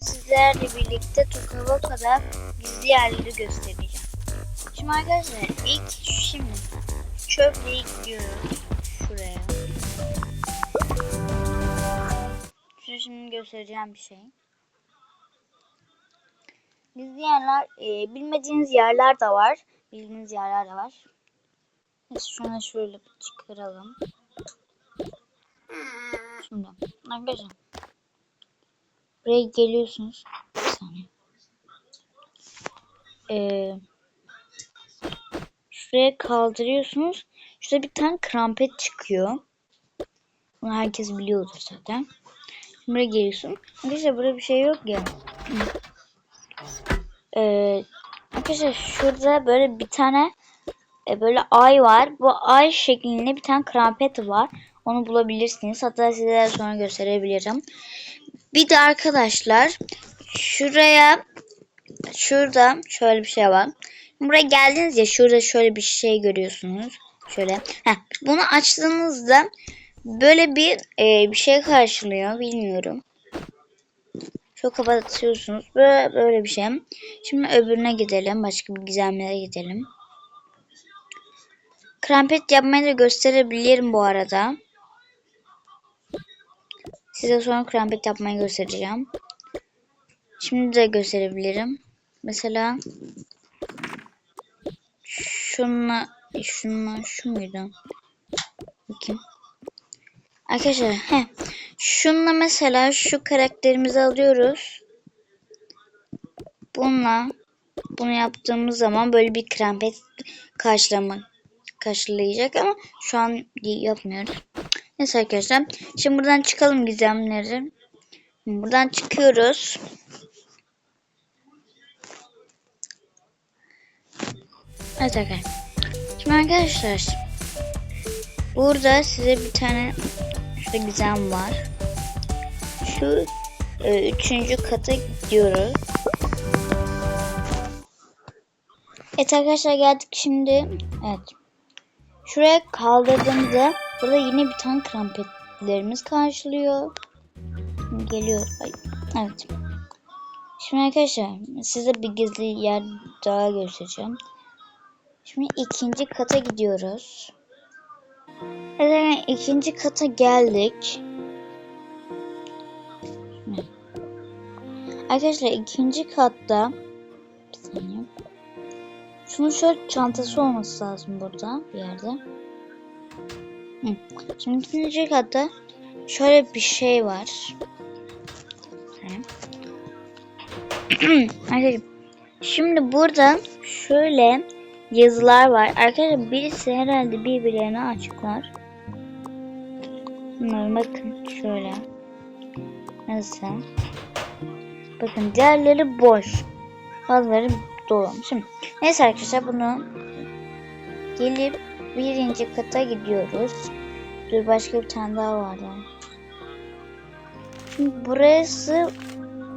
sizlerle birlikte Tokavaka'da gizli yerleri göstereceğim. Şimdi arkadaşlar ilk şimdi çöplüğe gidiyoruz şuraya. Size şimdi göstereceğim bir şey. Gizli yerler, e, bilmediğiniz yerler de var. Bildiğiniz yerler de var. Biz şunu şöyle çıkaralım. Şimdi arkadaşlar buraya geliyorsunuz. Bir saniye. Ee, şuraya kaldırıyorsunuz. Şurada bir tane krampet çıkıyor. Bunu herkes biliyordur zaten. Buraya geliyorsun. Arkadaşlar burada bir şey yok ya. Ee, arkadaşlar şurada böyle bir tane e, böyle ay var. Bu ay şeklinde bir tane krampet var. Onu bulabilirsiniz. Hatta size sonra gösterebilirim. Bir de arkadaşlar şuraya şurada şöyle bir şey var. Buraya geldiniz ya şurada şöyle bir şey görüyorsunuz. Şöyle. Heh, bunu açtığınızda böyle bir e, bir şey karşılıyor. Bilmiyorum. Şu kapatıyorsunuz. Böyle, böyle bir şey. Şimdi öbürüne gidelim. Başka bir gizemlere gidelim. Krampet yapmayı da gösterebilirim bu arada. Size sonra krampet yapmayı göstereceğim. Şimdi de gösterebilirim. Mesela şunla şunla şu muydu? Bakayım. Arkadaşlar he. Şunla mesela şu karakterimizi alıyoruz. Bununla bunu yaptığımız zaman böyle bir krampet karşılama karşılayacak ama şu an yapmıyoruz. Neyse arkadaşlar. Şimdi buradan çıkalım gizemleri. Buradan çıkıyoruz. Evet arkadaşlar. Şimdi arkadaşlar. Burada size bir tane şurada gizem var. Şu e, üçüncü kata gidiyoruz. Evet arkadaşlar geldik şimdi. Evet. Şuraya kaldırdığımızda burada yine bir tane krampetlerimiz karşılıyor. Geliyor. Ay, evet. Şimdi arkadaşlar size bir gizli yer daha göstereceğim. Şimdi ikinci kata gidiyoruz. Evet ikinci kata geldik. Arkadaşlar ikinci katta bir saniye. Şunun şöyle çantası olması lazım burada bir yerde. Şimdi ikinci katta şöyle bir şey var. Arkadaşlar şimdi burada şöyle yazılar var. Arkadaşlar birisi herhalde birbirlerine açıklar. Bunları bakın şöyle. Nasıl? Bakın diğerleri boş. Bazıları dolu. Şimdi neyse arkadaşlar bunu gelip birinci kata gidiyoruz. Dur başka bir tane daha var yani. Şimdi burası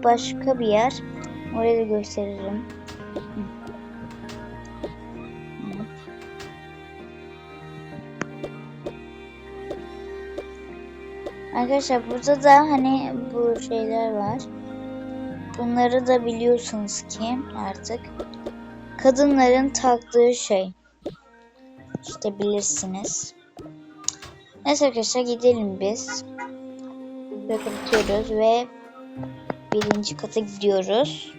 başka bir yer. Orayı da gösteririm. Arkadaşlar burada da hani bu şeyler var. Bunları da biliyorsunuz ki artık kadınların taktığı şey. İşte bilirsiniz. Neyse arkadaşlar gidelim biz. Böyle kapatıyoruz ve birinci kata gidiyoruz.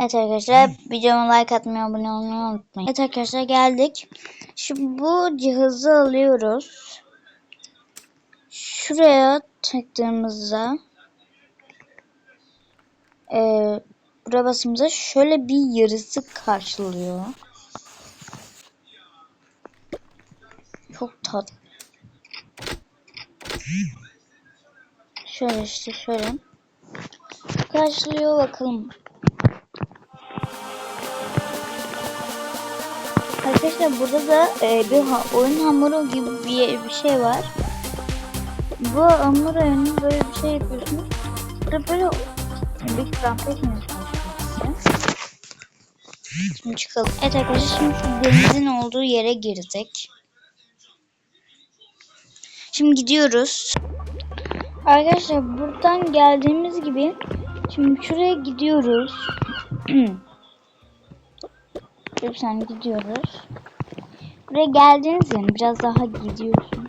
Evet arkadaşlar videoma like atmayı abone olmayı unutmayın. Evet arkadaşlar geldik. Şimdi bu cihazı alıyoruz. Şuraya taktığımızda e, buraya basımıza şöyle bir yarısı karşılıyor. Çok tatlı. Şöyle işte şöyle. Karşılıyor bakalım. Arkadaşlar burada da e, bir ha oyun hamuru gibi bir, bir şey var. Bu hamur oyunu böyle bir şey yapıyorsunuz. Burada böyle bir krampet mi Şimdi çıkalım. Evet arkadaşlar şimdi denizin olduğu yere girdik. Şimdi gidiyoruz. Arkadaşlar buradan geldiğimiz gibi şimdi şuraya gidiyoruz. Bir gidiyoruz. Buraya geldiğiniz yani biraz daha gidiyorsun.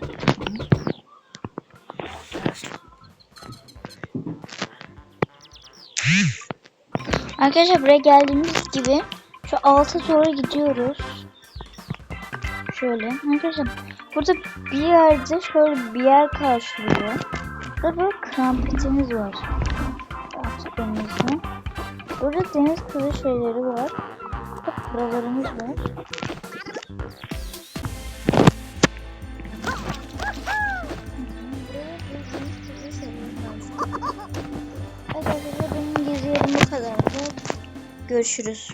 Arkadaşlar buraya geldiğimiz gibi şu alta doğru gidiyoruz. Şöyle. Arkadaşlar burada bir yerde şöyle bir yer karşılıyor. Burada böyle krampetimiz var. Artık önümüzde. Burada deniz kızı şeyleri var. Bak buralarımız var. Arkadaşlar benim gezi bu kadardı. Görüşürüz.